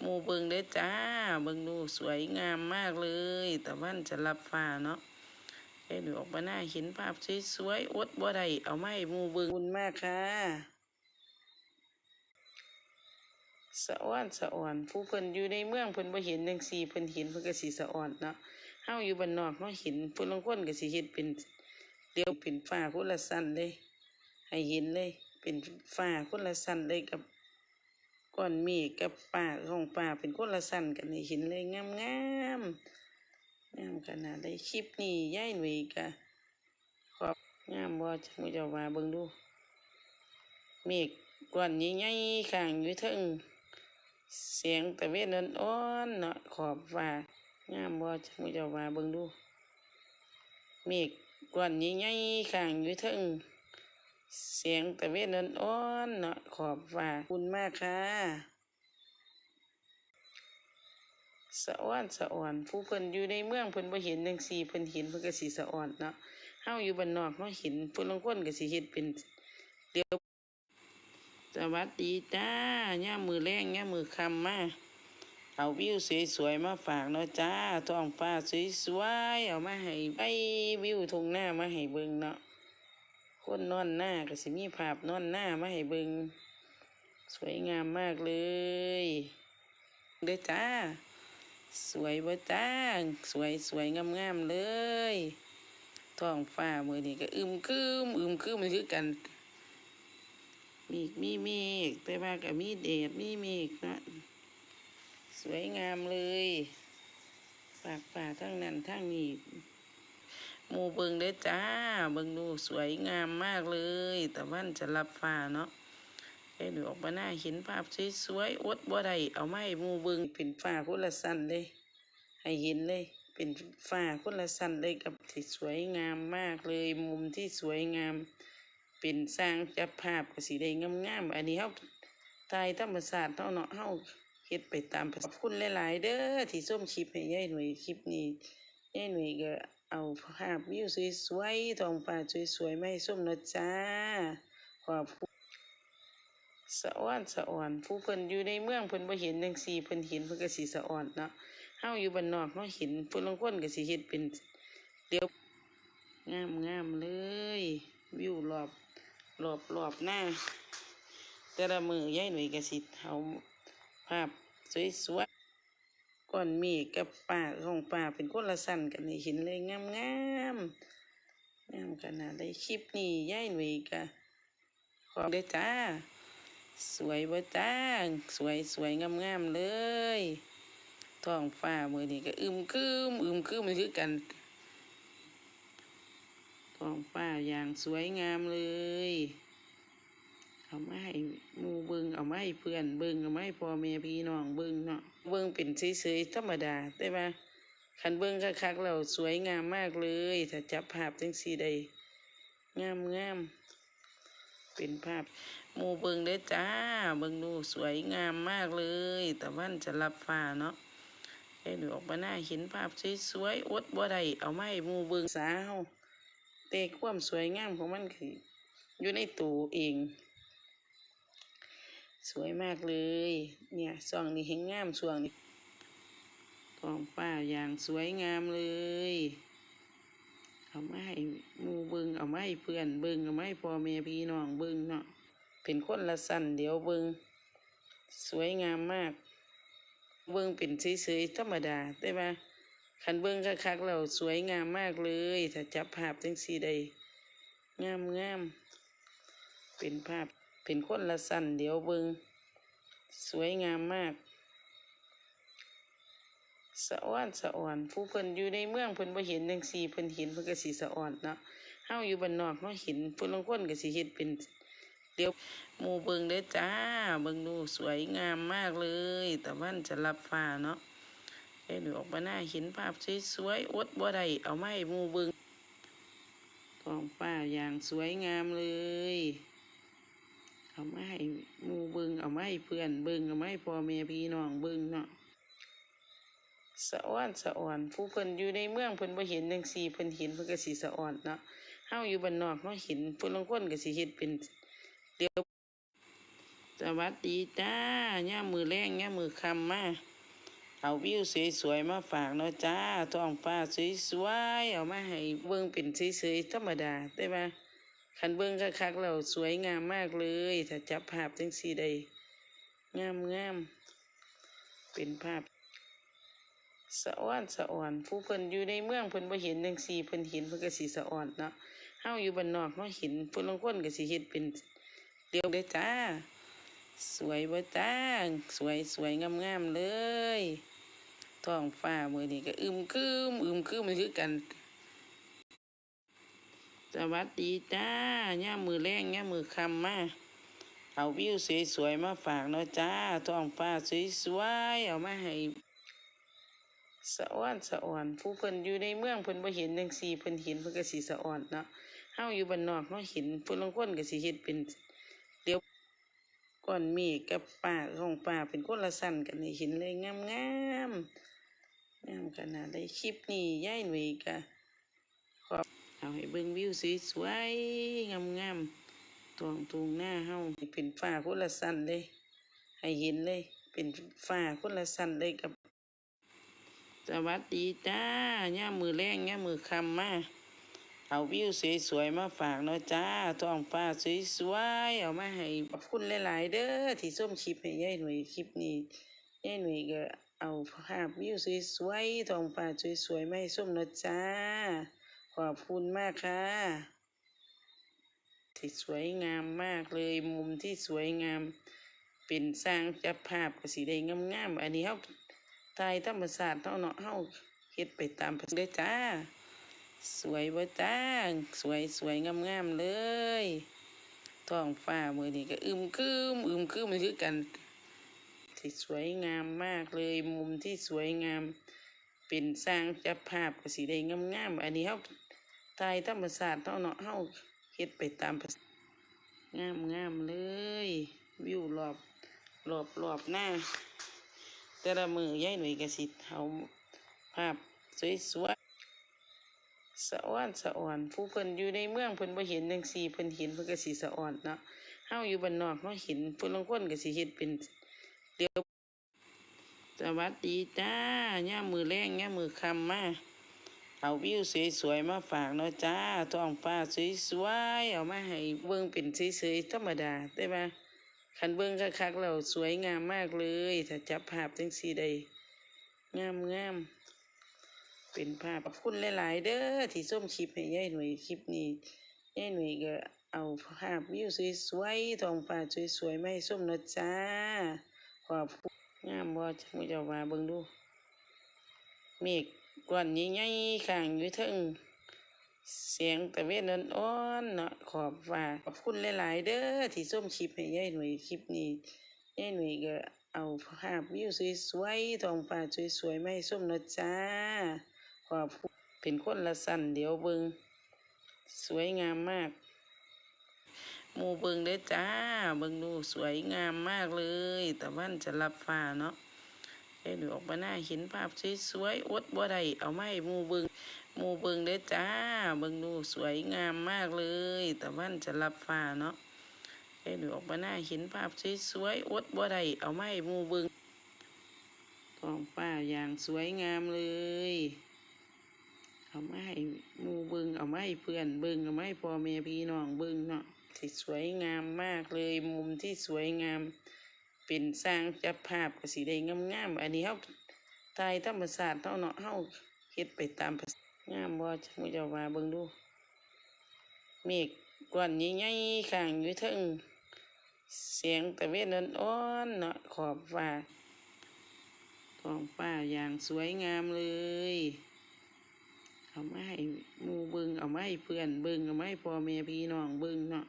หมู่เบิงเด้อจ้า เบิงดูสวยงามมากเลยตะวันจะรับฟ้าเนาะเอ้หนูออกมาหน้าเห็นภาพสวยๆอดบ่ได้เอามาให้หมู่เบิงคุณมากค่ะสะอ้อนสะอ่อน ผู้เพิ่นอยู่ในเมืองเพิ่นบ่เห็นจังซี่เพิ่นเห็นเพิ่นก็สิสะอ่อนเนาะเฮาอยู่บ้านนอกเนาะเห็นเพิ่นลางคนก็สิเฮ็ดเป็นเดียวเป็นฟ้าคนละสั้นเลยให้เห็นเลย เป็นฟ้าคนละสั้นเลยกับ ก้อนเมฆกับป่าของป่าเป็นคนละสันกันให้เห็นเลยงามงามงามขนาดได้คลิปนี้ย่ายหนุ่ยกะขอบงามบ่จังจ้าว่าเบิ่งดูเมฆก้อนใหญ่ๆข้างอยู่ทิงเสียงตะเวนอ่อนๆเนาะขอบฟ้างามบ่จังจ้าว่าเบิ่งดูเมฆก้อนใหญ่ๆข้างอยู่ทิง เสียงตะเวนอ่อนเนาะขอบฟ้าอบคุณมากค่ะ สะอ้อนสะอ่อน ผู้เพิ่นอยู่ในเมืองเพิ่นบ่เห็นจังซี่เพิ่นเห็นเพิ่นก็สิสะอ่อนเนาะเฮาอยู่บ้านนอกเนาะเห็นเพิ่นลางคนก็สิเฮ็ดเป็นเดี๋ยวสวัสดีจ้ายามือแลงยามือคำมาเอาวิวสวยๆมาฝากเนาะจ้าท้องฟ้าสวยๆเอามาให้ไปวิวทุ่งนามาให้เบิ่งเนาะ คนนอนหน้าก็สิมีภาพนอนหน้ามาให้เบิงสวยงามมากเลยเด้อจ้า สวยบ่จ้า สวยสวยงามงามๆเลยท้องฟ้ามือนี้ก็อึมครึมอึมครึมมันคือกัน มีมีเมฆแต่ว่าก็มีแดดมีเมฆเนาะสวยงามเลย ปากป่าทั้งนั้นทั้งนี้ หมู่เบิงเด้อจ้า เบิงดูสวยงามมากเลย แตะวันจะรับฟ้าเนาะเอ้หนูออกมาหน้าเห็นภาพสวยๆอดบ่ได้เอามาให้หมู่เบิงเป็นฟ้าคนละสั้นเลย ให้เห็นเลย เป็นฟ้าคนละสั้นเลยกับที่สวยงามมากเลย มุมที่สวยงาม เป็นสร้างจับภาพก็สิได้งามๆอันนี้เฮาถ่ายธรรมศาสตร์เฮาเนาะเฮาเฮ็ดไปตามขอบคุณหลาย ๆ เด้อที่ส้มคลิปให้ยายหน่วยคลิปนี้ยายหนุ่ยก็ เอาภาพวิวสวยๆทองฟ้าสวยๆไมาให้ส้มนะจ้าขอบคุณสะอ้อนสะอ่อนผู้เพิ่นอยู่ในเมืองเพิ่นบ่เห็นจังซี่เพิ่นเห็นเพิ่นก็สิสะอ่อนเนาะเฮาอยู่บ้านนอกเนาะเห็นเพิ่นลางคนก็สิเฮ็ดเป็นเดียวงามงามๆเลย วิวรอบรอบรอบหน้า แต่ละมือยายหนุ่ยก็สิเอาภาพสวยๆ ก้อนเมฆกับป่าของป่าเป็นคนละสั้นกันนี่เห็นเลยงามงามงามขนาดได้คลิปนี้ย่ายหนุ่ยกะขอบเด้จ้า สวยบ่จ้า สวยสวยงามงามเลยท้องฟ้ามือนี้ก็อึมครึมอึมครึมมันคือกันท้องฟ้าอย่างสวยงามเลย เอามาให้หมู เอาไม้เพื่อนเบิงเอาไม้พ่อแม่พี่น้องเบิงเนาะเบิงเป็นเฉยๆธรรมดา แต่ว่าคันเบิงคักๆแล้วสวยงามมากเลย ถ้าจับภาพจังสีได้งามงามเป็นภาพมูเบิงเด้จ้าเบิงดูสวยงามมากเลยตะวันจะรับฟ้าเนาะเอ้หนูออกมาหน้าเห็นภาพสวยๆอดบ่ได้เอาไม้มูเบิงสาเฮาแต่ความสวยงามของมันคืออยู่ในตัวเอง สวยมากเลย เนี่ยช่วงนี้เห็นงามช่วงนี้ท้องฟ้าอย่างสวยงามเลย เอามาให้มูเบิงเอามาให้เพื่อนเบิงเอามาให้พ่อแม่พี่น้องเบิงเนาะเป็นคนละสั้นเดี๋ยวเบิงสวยงามมาก เบิงเป็นเฉยๆธรรมดาแต่ว่าคันเบิงคักๆแล้วสวยงามมากเลย ถ้าจับภาพจังสีได้งามงามเป็นภาพ เป็นคนละสั้นเดี๋ยวเบิงสวยงามมาก สะอ้อนสะอ่อน ผู้เพิ่นอยู่ในเมืองเพิ่นบ่เห็นจังซี่เพิ่นเห็นเพิ่นก็สิสะอ่อนเนาะเฮาอยู่บ้านนอกเนาะเห็นเพิ่นลางคนก็สิเฮ็ดเป็นเดี๋ยวหมู่เบิงเด้อจ้าเบิงดูสวยงามมากเลยตะวันจะรับฟ้าเนาะเอ้ยหนูออกมาหน้าเห็นภาพสวยๆอดบ่ได้เอามาให้หมู่เบิงท้องฟ้าอย่างสวยงามเลย เอามาให้มู่เบิงเอามาให้เพื่อนเบิงเอามาให้พ่อแม่พี่น้องเบิงเนาะสะอ้อนสะอ่อนผู้เพิ่นอยู่ในเมืองเพิ่นบ่เห็นจังซี่เพิ่นเห็นเพิ่นก็สิสะอ่อนเนาะเฮาอยู่บ้านนอกเนาะเห็นเพิ่นลางคนก็สิเฮ็ดเป็นเดี๋ยวสวัสดีจ้าย่ามมือแรงย่ามมือคำมาเอาวิวสวยๆมาฝากเนาะจ้าท้องฟ้าสวยๆเอามาให้เบิ่งเป็นสวยๆธรรมดาได้ปะ คันเบิ่งคักๆแล้วสวยงามมากเลย ถ้าจับภาพจังสีใดงามงามเป็นภาพสะอ้อนสะอ่อนผู้เพิ่นอยู่ในเมืองเพิ่นบ่เห็นจังซี่เพิ่นเห็นเพิ่นก็สิสะอ่อนเนาะเฮาอยู่บ้านนอกเนาะเห็นเพิ่นลางคนก็สิเฮ็ดเป็นเดียวได้จ้า สวยบ่จ้าสวยสวยงามๆเลยท้องฟ้ามื้อนี้ก็อึมครึมอึมครึมมันคือกัน สวัสดีจ้าย่ามือแรงย่ามือคำมาเอาวิวสวยๆมาฝากเนาะจ้าท้องฟ้าสวยๆเอามาให้สะอ้อนสะอ่อน ผู้เพิ่นอยู่ในเมืองเพิ่นบ่เห็นจังซี่เพิ่นเห็นเพิ่นก็สิสะอ่อนเนาะเฮาอยู่บ้านนอกเนาะเห็นเพิ่นลางคนก็สิเฮ็ดเป็นเดี๋ยวก้อนเมฆกับป่าของป่าเป็นคนละสั้นกันนี่เห็นเลยงามๆงามขนาดได้คลิปนี้ยายหนุ่ยก็ขอ เอาให้เบิ่งวิวสวยๆงามๆตวงตูงหน้าเฮาเป็นฟ้าคนละสั้นเลย ให้เห็นเลย เป็นฟ้าคนละสั้นเลยกับ สวัสดีจ้าย่ามือแรงย่ามือคำมาเอาวิวสวยๆมาฝากเนาะจ้าท้องฟ้าสวยๆเอามาให้ขอบคุณหลายๆเด้อที่ส้มคลิปให้ยายหน่วยคลิปนี้ยายหน่วยก็เอาภาพวิวสวยๆท้องฟ้าสวยๆมาให้ส้มเนาะจ้า ขอบคุณมากค่ะที่สวยงามมากเลยมุมที่สวยงาม เป็นสร้างจับภาพก็สีได้งามๆอันนี้เฮาตายธรรมศาสตร์เนาเนาะเฮาเฮ็ดไปตามเพิ่นเด้อจ้า สวยบ่จ้า สวยสวยงามๆเลยท้องฟ้ามือนี้ก็อึมครึมอึมครึมมันคือกันที่สวยงามมากเลยมุมที่สวยงาม เป็นสร้างจับภาพก็สิได้งามๆอันนี้เฮา ตายธรรมศาสตร์เนาเนาะเฮาเฮ็ดไปตามภาษางามๆเลย วิวรอบรอบรอบหน้า แต่ละมือยายหนุ่ยก็สิเอาภาพสวยๆสะอ้อนสะอ่อนผู้เพิ่นอยู่ในเมืองเพิ่นบ่เห็นจังซี่เพิ่นเห็นเพิ่นก็สิสะอ่อนเนาะเฮาอยู่บ้านนอกเนาะเห็นเพิ่นลางคนก็สิเฮ็ดเป็นเดียวสวัสดีจ้าย่ามือแรงย่ามือคำมา เอาวิวสวยๆมาฝากเนาะจ้าท้องฟ้าสวยๆเอามาให้เบิ่งเป็นสวยๆธรรมดาได้ปะคันเบิ่งคักๆแล้วสวยงามมากเลย ถ้าจับภาพจังสีใดงามงามๆเป็นภาพขอบคุณหลาย ๆ เด้อที่ส้มคลิปให้ยายหน่วยคลิปนี้ยายหน่วยก็เอาภาพวิวสวยๆท้องฟ้าสวยๆมาให้ส้มนะจ้าขอบคุณงามบ่จักมื้อเจ้าว่าเบิ่งดูเมฆ ก้อนใหญ่ข้างอยู่เทิงเสียงตะเวนอ่อนเนาะขอบฟ้าขอบคุณหลาย ๆ เด้อที่ส้มคลิปให้ยายหน่วยคลิปนี้ยายหน่วยก็เอาภาพวิวสวยๆทองฟ้าสวยๆไมาให้ส้มนะจ้าขอบคุณเป็นคนละสั้นเดี๋ยวเบิงสวยงามมากมูเบิงเด้อจ้าเบิงดูสวยงามมากเลย แตะวันจะรับฟ้าเนาะ ยายหน่วยออกมาหน้าเห็นภาพสวยๆอดบ่ได้เอาไม้หมู่เบิงหมู่เบิงเด้อจ้าเบิงดูสวยงามมากเลยแตะวันจะรับฟ้าเนาะเอ้ยหนูออกมาหน้าเห็นภาพสวยๆอดบ่ได้เอาไม้หมู่เบิงท้องฟ้าอย่างสวยงามเลยเอาไม้หมู่เบิงเอาไม้เพื่อนเบิงเอาไม้พ่อแม่พี่น้องเบิงเนาะที่สวยงามมากเลยมุมที่สวยงาม เป็นสร้างจับภาพก็สิได้งามๆอันนี้เฮาตายธรรมศาสตร์เนาเนาะเฮาเฮ็ดไปตามภาษางามบ่จักมื้อเจ้าว่าเบิ่งดูเมฆก้อนใหญ่ๆข้างอยู่เทิงเสียงตะเวนอ่อนๆเนาะขอบฟ้าท้องฟ้าอย่างสวยงามเลย เอามาให้มู่เบิ่งเอามาให้เพื่อนเบิ่งเอามาให้พ่อแม่พี่น้องเบิ่งเนาะ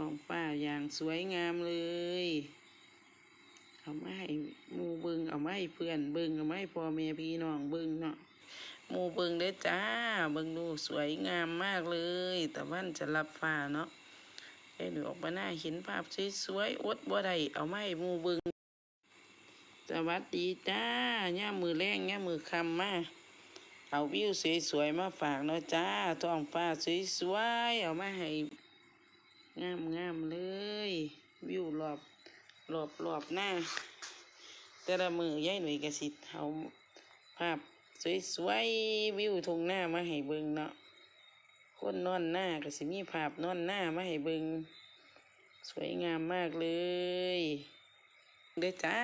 ทองฟ้าอย่างสวยงามเลย เอามาให้หมู่เบิงเอามาให้เพื่อนเบิงเอามาให้พ่อแม่พี่น้องเบิงเนาะหมู่เบิงเด้อจ้าเบิงดูสวยงามมากเลยแตะวันจะรับฟ้าเนาะเอ้ยหนูออกมาหน้าเห็นภาพสวยๆอดบ่ได้เอามาให้หมู่เบิงสวัสดีจ้าย่ามือแรงย่ามือคำมาเอาวิวสวยๆมาฝากเนาะจ้าท้องฟ้าสวยๆเอามาให้ งามงามเลย วิวรอบรอบรอบหน้า แต่ละมือยายหนุ่ยกระสิเอาภาพสวยๆวิวทงหน้ามาให้เบิงเนาะคนนอนหน้ากระสิมีภาพนอนหน้ามาให้เบิงสวยงามมากเลยเด้อจ้า